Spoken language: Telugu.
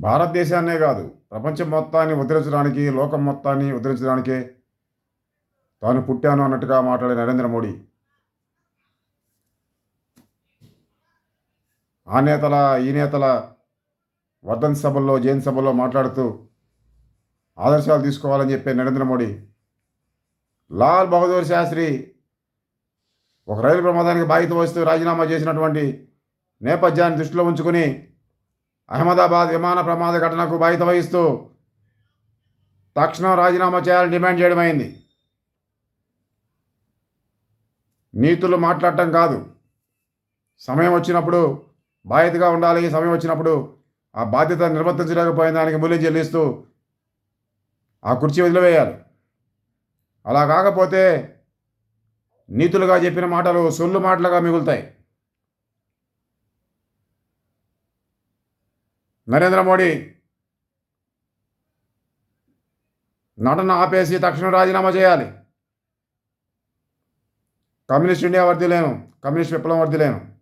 భారతదేశాన్నే కాదు ప్రపంచం మొత్తాన్ని ఉద్ధరించడానికి లోకం మొత్తాన్ని ఉద్ధరించడానికే తాను పుట్టాను అన్నట్టుగా మాట్లాడే నరేంద్ర మోడీ. ఆ నేతల ఈ నేతల వర్ధన్ సభల్లో జైన్ సభల్లో మాట్లాడుతూ ఆదర్శాలు తీసుకోవాలని చెప్పే నరేంద్ర మోడీ లాల్ బహదూర్ శాస్త్రి ఒక రైలు ప్రమాదానికి బాధ్యత వహిస్తూ రాజీనామా చేసినటువంటి నేపథ్యాన్ని దృష్టిలో ఉంచుకుని అహ్మదాబాద్ విమాన ప్రమాద ఘటనకు బాధ్యత వహిస్తూ తక్షణం రాజీనామా చేయాలని డిమాండ్ చేయడమైంది నీతులు మాట్లాడటం కాదు. సమయం వచ్చినప్పుడు బాధ్యతగా ఉండాలి సమయం వచ్చినప్పుడు ఆ బాధ్యత నిర్వర్తించలేకపోయిన దానికి మూల్యం చెల్లిస్తూ ఆ కుర్చీ వదిలివేయాలి. అలా కాకపోతే నీతులుగా చెప్పిన మాటలు సొల్లు మాటలుగా మిగులుతాయి. నరేంద్ర మోడీ. నటన ఆపేసి తక్షణం రాజీనామా చేయాలి. కమ్యూనిస్ట్ ఇండియా వర్ధిలేను కమ్యూనిస్ట్ విప్లవం వర్ధిలేను